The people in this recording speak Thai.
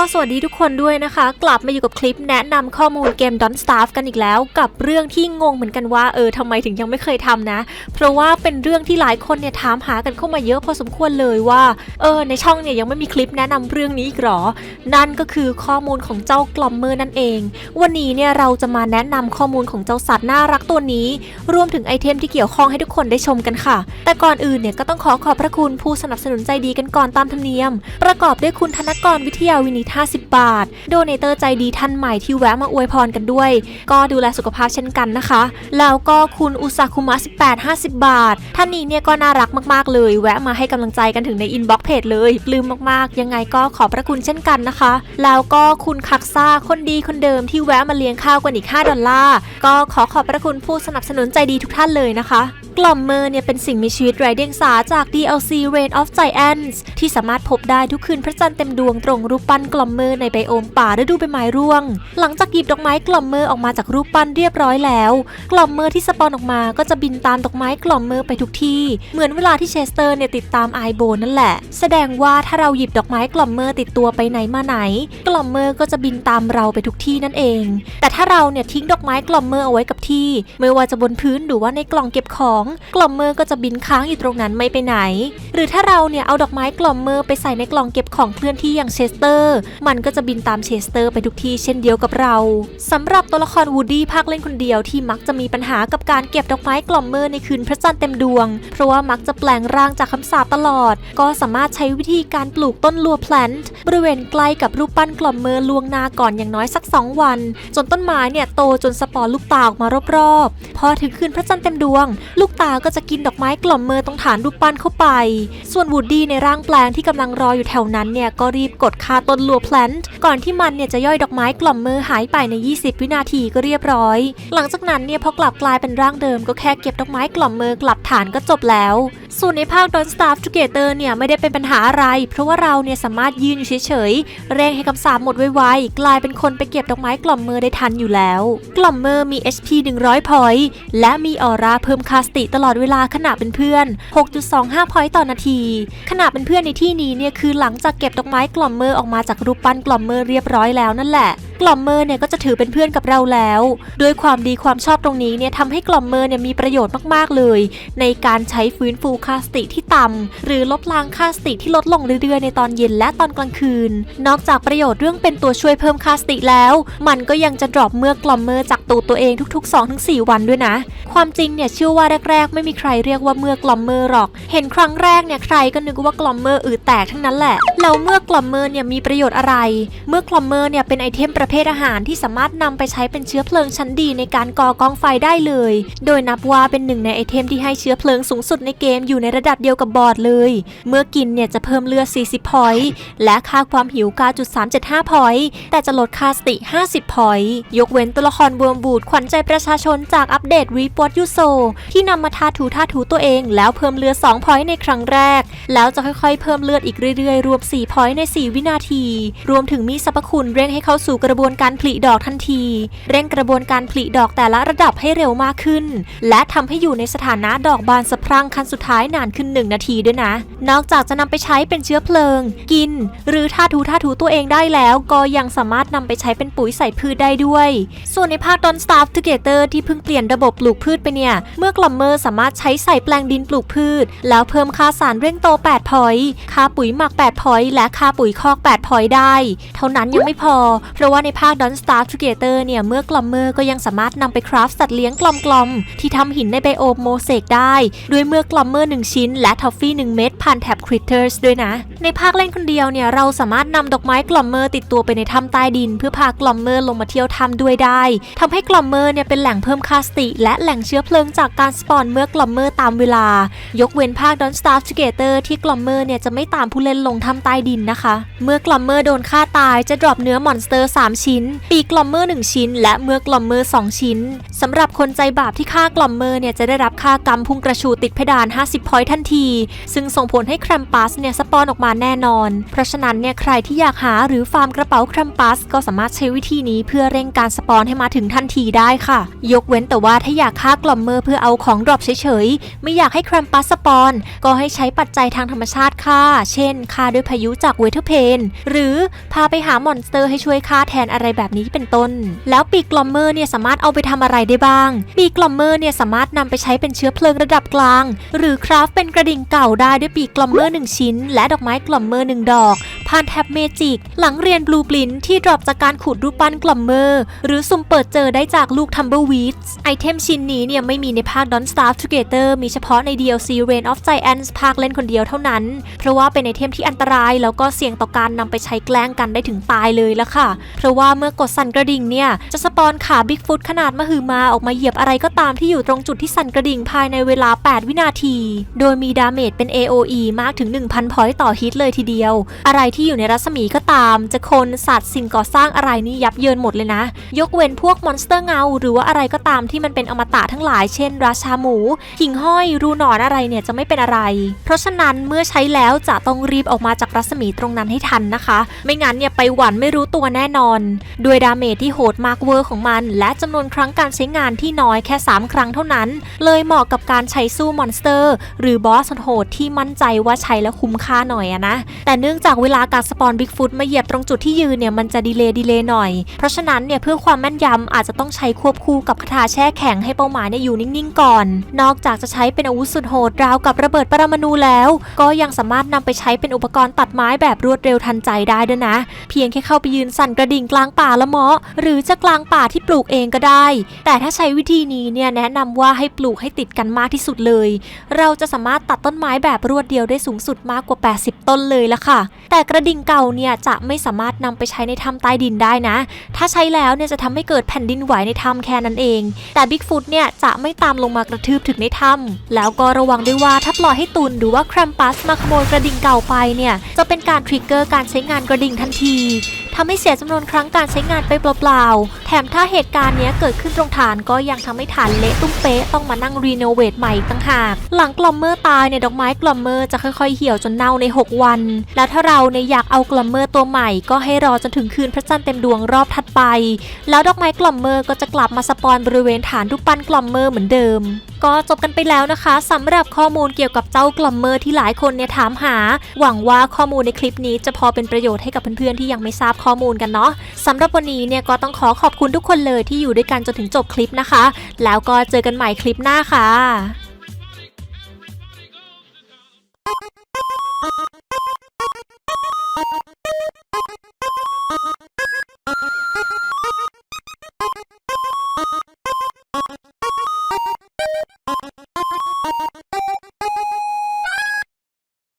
ก็สวัสดีทุกคนด้วยนะคะ กลับมาอยู่กับคลิปแนะนำข้อมูลเกม Don't Starve กันอีกแล้ว กับเรื่องที่งงเหมือนกันว่าเออทำไมถึงยังไม่เคยทำนะ เพราะว่าเป็นเรื่องที่หลายคนเนี่ยถามหากันเข้ามาเยอะพอสมควรเลยว่าเออในช่องเนี่ยยังไม่มีคลิปแนะนำเรื่องนี้อีกหรอ นั่นก็คือข้อมูลของเจ้ากลอมเมอร์นั่นเอง วันนี้เนี่ยเราจะมาแนะนำข้อมูลของเจ้าสัตว์น่ารักตัวนี้ รวมถึงไอเทมที่เกี่ยวข้องให้ทุกคนได้ชมกันค่ะ แต่ก่อนอื่นเนี่ยก็ต้องขอขอบพระคุณผู้สนับสนุนใจดีกันก่อนตามธรรมเนียม ประกอบด้วยคุณธนกรวิทยาวินิ50 บาท โดเนเตอร์ใจดีท่านใหม่ที่แวะมาอวยพรกันด้วย ก็ดูแลสุขภาพเช่นกันนะคะ แล้วก็คุณอุสาคุมะ18 50 บาท ท่านนี้เนี่ยก็น่ารักมากๆเลย แวะมาให้กำลังใจกันถึงในอินบ็อกซ์เพจเลยปลื้มมากๆ ยังไงก็ขอบพระคุณเช่นกันนะคะ แล้วก็คุณคักซ่าคนดีคนเดิมที่แวะมาเลี้ยงข้าวกันอีก 5 ดอลลาร์ก็ขอขอบพระคุณผู้สนับสนุนใจดีทุกท่านเลยนะคะ กล่อมเมอร์เนี่ยเป็นสิ่งมีชีวิตไร้เดียงสาจาก DLC Reign of Giants ที่สามารถพบได้ทุกคืนพระจันทร์เต็มดวงตรงรูปปั้นกล่อมเมอร์ในไบโอมป่าฤดูใบไม้ร่วง หลังจากหยิบดอกไม้กล่อมเมอร์ออกมาจากรูปปั้นเรียบร้อยแล้ว กล่อมเมอร์ที่สปอนออกมาก็จะบินตามดอกไม้กล่อมเมอร์ไปทุกที่ เหมือนเวลาที่เชสเตอร์เนี่ยติดตามไอโบนั่นแหละ แสดงว่าถ้าเราหยิบดอกไม้กล่อมเมอร์ติดตัวไปไหนมาไหน กล่อมเมอร์ก็จะบินตามเราไปทุกที่นั่นเอง แต่ถ้าเราเนี่ยทิ้งดอกไม้กล่อมเมอร์เอาไว้กับที่ ไม่ว่าจะบนพื้นหรือว่าในกล่องเก็บของกล่อมเมอร์ก็จะบินค้างอยู่ตรงนั้นไม่ไปไหน หรือถ้าเราเนี่ยเอาดอกไม้กล่อมเมอร์ไปใส่ในกล่องเก็บของเคลื่อนที่อย่างเชสเตอร์ มันก็จะบินตามเชสเตอร์ไปทุกที่เช่นเดียวกับเราสำหรับตัวละครวูดดี้ภาคเล่นคนเดียวที่มักจะมีปัญหากับการเก็บดอกไม้กล่อมเมอร์ในคืนพระจันทร์เต็มดวง เพราะว่ามักจะแปลงร่างจากคำสาปตลอด ก็สามารถใช้วิธีการปลูกต้นลัวแพลนต์บริเวณใกล้กับรูปปั้นกล่อมเมอร์ลวงนาก่อนอย่างน้อยสัก 2 วัน จนต้นไม้เนี่ยโตจนสปอร์ลูกตาออกมารอบๆ พอถึงคืนพระจันทร์เต็มดวง ลูกตาก็จะกินดอกไม้กล่อมเมอร์ตรงฐานรูปปั้นเข้าไป ส่วนวูดดี้ในร่างแปลงที่กำลังรออยู่แถวนั้นเนี่ยก็รีบกดคาต้นลัวแพลนต์ก่อนที่มันเนี่ยจะย่อยดอกไม้กล่อมเมอร์หายไปใน 20 วินาทีก็เรียบร้อย หลังจากนั้นเนี่ยพอกลับกลายเป็นร่างเดิมก็แค่เก็บดอกไม้กล่อมเมอร์กลับฐานก็จบแล้ว ส่วนในภาค Don't Starve Together เนี่ยไม่ได้เป็นปัญหาอะไร เพราะว่าเราเนี่ยสามารถยืนอยู่เฉยๆเร่งให้คำสาปหมดไวๆกลายเป็นคนไปเก็บดอกไม้กล่อมเมอร์ได้ทันอยู่แล้ว กล่อมเมอร์มี HP 100พอยต์และมีออร่าเพิ่มคาสติตลอดเวลาขณะเป็นเพื่อน 6.25 พอยต์ต่อนาที ขณะเป็นเพื่อนในที่นี้เนี่ยคือหลังจากเก็บดอกไม้กล่อมเมอร์ออกมาจากรูปปั้นกล่อมเมอร์เรียบร้อยแล้วนั่นแหละ กล่อมเมอร์เนี่ยก็จะถือเป็นเพื่อนกับเราแล้วด้วยความดีความชอบตรงนี้เนี่ยทำให้กล่อมเมอร์เนี่ยมีประโยชน์มากๆเลย ในการใช้ฟื้นฟูค่าสติที่ต่ำหรือลบล้างค่าสติที่ลดลงเรื่อยๆในตอนเย็นและตอนกลางคืน นอกจากประโยชน์เรื่องเป็นตัวช่วยเพิ่มค่าสติแล้ว มันก็ยังจะดรอปเมื่อกล่อมเมอร์จากตัวตัวเองทุกๆ 2-4 วันด้วยนะ ความจริงเนี่ยเชื่อว่าแรกๆ ไม่มีใครเรียกว่าเมื่อกล่อมเมอร์หรอก เห็นครั้งแรกเนี่ยใครก็นึกว่ากล่อมเมอร์อืดแตกทั้งนั้นแหละแล้วเมื่อกล่อมเมอร์เนี่ยมีประโยชน์อะไร เมื่อกล่อมเมอร์เนี่ยเป็นไอเทมประเภทอาหารที่สามารถนำไปใช้เป็นเชื้อเพลิงชั้นดีในการก่อกองไฟได้เลย โดยนับว่าเป็นหนึ่งในไอเทมที่ให้เชื้อเพลิงสูงสุดในเกมอยู่ในระดับเดียวกับบอร์ดเลย เมื่อกินเนี่ยจะเพิ่มเลือด 40 พอยต์ และค่าความหิว9.375 พอยต์ แต่จะลดค่าสติ 50 พอยต์ ยกเว้นตัวละครเวิร์มบูดขวัญใจประชาชนจากอัปเดตรีปอร์ตยูโซที่นำมาทาถูทาถูตัวเอง แล้วเพิ่มเลือด 2 พอยต์ในครั้งแรก แล้วจะค่อยๆ เพิ่มเลือดอีกเรื่อยๆ รวม 4 พอยต์ใน 4 วินาที รวมถึงมีสรรพคุณเร่งให้เข้าสู่กระบวนการผลิดอกทันที เร่งกระบวนการผลิดอกแต่ละระดับให้เร็วมากขึ้น และทำให้อยู่ในสถานะดอกบานสะพรั่งขั้นสุดท้ายนานขึ้น 1 นาทีด้วยนะ นอกจากจะนำไปใช้เป็นเชื้อเพลิง กิน หรือทาถูทาถูตัวเองได้แล้ว ก็ยังสามารถนำไปใช้เป็นปุ๋ยใส่พืชได้ด้วย ส่วนในภาค Don't Starve Together ที่เพิ่งเปลี่ยนระบบปลูกพืชไปเนี่ย เมื่อกลัมเมอร์สามารถใช้ใส่แปลงดินปลูกพืช แล้วเพิ่มค่าสารเร่งโต 8 พอยต์ค่าปุ๋ยหมัก 8 พอยต์และค่าปุ๋ยคอก 8 พอยต์ได้ เท่านั้นยังไม่พอ เพราะว่าในในภาค Don't Starve Together เนี่ย เมื่อกลัมเมอร์ก็ยังสามารถนำไปคราฟสัตว์เลี้ยงกลอมๆ ที่ทำหินในไบโอมโมเสกได้ ด้วยเมื่อกลัมเมอร์ 1 ชิ้น และทอฟฟี่ 1 เม็ดผ่านแท็บ Critters ด้วยนะ ในภาคเล่นคนเดียวเนี่ย เราสามารถนำดอกไม้กลอมเมอร์ติดตัวไปในถ้ำใต้ดิน เพื่อพากลอมเมอร์ลงมาเที่ยวถ้ำด้วยได้ทำให้กลอมเมอร์เนี่ยเป็นแหล่งเพิ่มคาสติ และแหล่งเชื้อเพลิงจากการสปอนเมื่อกลอมเมอร์ตามเวลา ยกเว้นภาค Don't Starve Together ที่กลอมเมอร์เนี่ยจะไม่ตามผู้เล่นลงถ้ำใต้ดินนะคะ เมื่อกลอมเมอร์โดนฆ่าตายจะดรอปเนื้อมอนสเตอร์ 3ชิ้น ปีกลอมเมอร์ 1 ชิ้น และเมือกลอมเมอร์ 2 ชิ้นสำหรับคนใจบาปที่ฆ่ากลอมเมอร์เนี่ยจะได้รับค่ากรรมพุ่งกระชูติดเพดาน 50 พอยต์ทันที ซึ่งส่งผลให้แครมปัสเนี่ยสปอนออกมาแน่นอน เพราะฉะนั้นเนี่ยใครที่อยากหาหรือฟาร์มกระเป๋าแครมปัสก็สามารถใช้วิธีนี้เพื่อเร่งการสปอนให้มาถึงทันทีได้ค่ะ ยกเว้นแต่ว่าถ้าอยากฆ่ากลอมเมอร์เพื่อเอาของดรอปเฉยๆไม่อยากให้แครมปัสสปอนก็ให้ใช้ปัจจัยทางธรรมชาติฆ่า เช่นฆ่าด้วยพายุจากเวเทอร์เพนหรือพาไปหามอนสเตอร์ให้ช่วยฆ่าแทนอะไรแบบนี้เป็นต้น แล้วปีกกลอมเมอร์เนี่ยสามารถเอาไปทำอะไรได้บ้าง ปีกกลอมเมอร์เนี่ยสามารถนำไปใช้เป็นเชื้อเพลิงระดับกลาง หรือคราฟเป็นกระดิ่งเก่าได้ด้วยปีกกลอมเมอร์หนึ่งชิ้น และดอกไม้กลอมเมอร์หนึ่งดอก ผ่านแท็บเมจิก หลังเรียนบลูปรินที่ดรอปจากการขุดรูปปั้นกลอมเมอร์ หรือสุ่มเปิดเจอได้จากลูกทัมเบอร์วีดไอเทมชิ้นนี้เนี่ยไม่มีในภาค Don't Starve Together มีเฉพาะใน DLC Reign of Giants ภาคเล่นคนเดียวเท่านั้น เพราะว่าเป็นไอเทมที่อันตรายแล้วก็เสี่ยงต่อการนำไปใช้แกล้งกันได้ถึงตายเลยละค่ะ เพราะว่าเมื่อกดสั่นกระดิ่งเนี่ยจะสปอนขาบิ๊กฟุตขนาดมหึมาออกมาเหยียบอะไรก็ตามที่อยู่ตรงจุดที่สั่นกระดิ่งภายในเวลา 8 วินาที โดยมีดาเมจเป็น AOE มากถึง 1,000พอยต์ต่อฮิตเลยทีเดียว อะไรที่อยู่ในรัศมีก็ตาม จะคนสัตว์สิ่งก่อสร้างอะไรนี่ยับเยินหมดเลยนะ ยกเว้นพวกมอนสเตอร์เงา หรือว่าอะไรก็ตามที่มันเป็นอมตะทั้งหลายเช่น ราชาหมูหิ่งห้อยรูหนอนอะไรเนี่ยจะไม่เป็นอะไร เพราะฉะนั้นเมื่อใช้แล้วจะต้องรีบออกมาจากรัศมีตรงนั้นให้ทันนะคะ ไม่งั้นเนี่ยไปหวันไม่รู้ตัวแน่นอน ด้วยดาเมจที่โหดมากเวอร์ของมัน และจำนวนครั้งการใช้งานที่น้อยแค่ 3 ครั้งเท่านั้น เลยเหมาะกับการใช้สู้มอนสเตอร์ หรือบอสโหดที่มั่นใจว่าใช้แล้วคุ้มค่าหน่อยอะนะแต่เนื่องจากเวลาการสปอนบิ๊กฟุตมาเหยียบตรงจุดที่ยืนเนี่ยมันจะดีเลย์ดีเลย์หน่อย เพราะฉะนั้นเนี่ยเพื่อความแม่นยำอาจจะต้องใช้ควบคู่กับคาถาแช่แข็งให้เป้าหมายเนี่ยอยู่นิ่งๆก่อน นอกจากจะใช้เป็นอาวุธสุดโหดราวกับระเบิดปรมาณูแล้ว ก็ยังสามารถนำไปใช้เป็นอุปกรณ์ตัดไม้แบบรวดเร็วทันใจได้ด้วยนะ เพียงแค่เข้าไปยืนสั่นกระดิ่งกลางป่าละเมาะหรือจะกลางป่าที่ปลูกเองก็ได้ แต่ถ้าใช้วิธีนี้เนี่ยแนะนำว่าให้ปลูกให้ติดกันมากที่สุดเลย เราจะสามารถตัดต้นไม้แบบรวดเดียวได้สูงสุดมากกว่า 80 ต้นเลยละค่ะ แต่กระระดิ่งเก่าเนี่ยจะไม่สามารถนำไปใช้ในถ้ำใต้ดินได้นะ ถ้าใช้แล้วเนี่ยจะทำให้เกิดแผ่นดินไหวในถ้ำแค่นั้นเอง แต่บิ๊กฟุตเนี่ยจะไม่ตามลงมากระทืบถึงในถ้ำแล้วก็ระวังด้วยว่าถ้าปล่อยให้ตุนหรือว่าแครมปัสมาขโมยกระดิ่งเก่าไปเนี่ยจะเป็นการทริกเกอร์การใช้งานกระดิ่งทันที ทำให้เสียจำนวนครั้งการใช้งานไปเปล่าๆ แถมถ้าเหตุการณ์นี้เกิดขึ้นตรงฐานก็ยังทำให้ฐานเละตุ้มเป๊ะต้องมานั่งรีโนเวทใหม่ต่างหาก หลังกลอมเมอร์ตายเนี่ยดอกไม้กลอมเมอร์จะค่อยๆเหี่ยวจนเน่าใน 6 วัน แล้วถ้าเราเนี่ยอยากเอากลอมเมอร์ตัวใหม่ก็ให้รอจนถึงคืนพระจันทร์เต็มดวงรอบถัดไป แล้วดอกไม้กลอมเมอร์ก็จะกลับมาสปอนบริเวณฐานรูปปั้นกลอมเมอร์เหมือนเดิมก็จบกันไปแล้วนะคะสำหรับข้อมูลเกี่ยวกับเจ้ากลอมเมอร์ที่หลายคนเนี่ยถามหา หวังว่าข้อมูลในคลิปนี้จะพอเป็นประโยชน์ให้กับเพื่อนๆที่ยังไม่ทราบข้อมูลกันเนาะสำหรับวันนี้เนี่ยก็ต้องขอขอบคุณทุกคนเลยที่อยู่ด้วยกันจนถึงจบคลิปนะคะ แล้วก็เจอกันใหม่คลิปหน้าค่ะ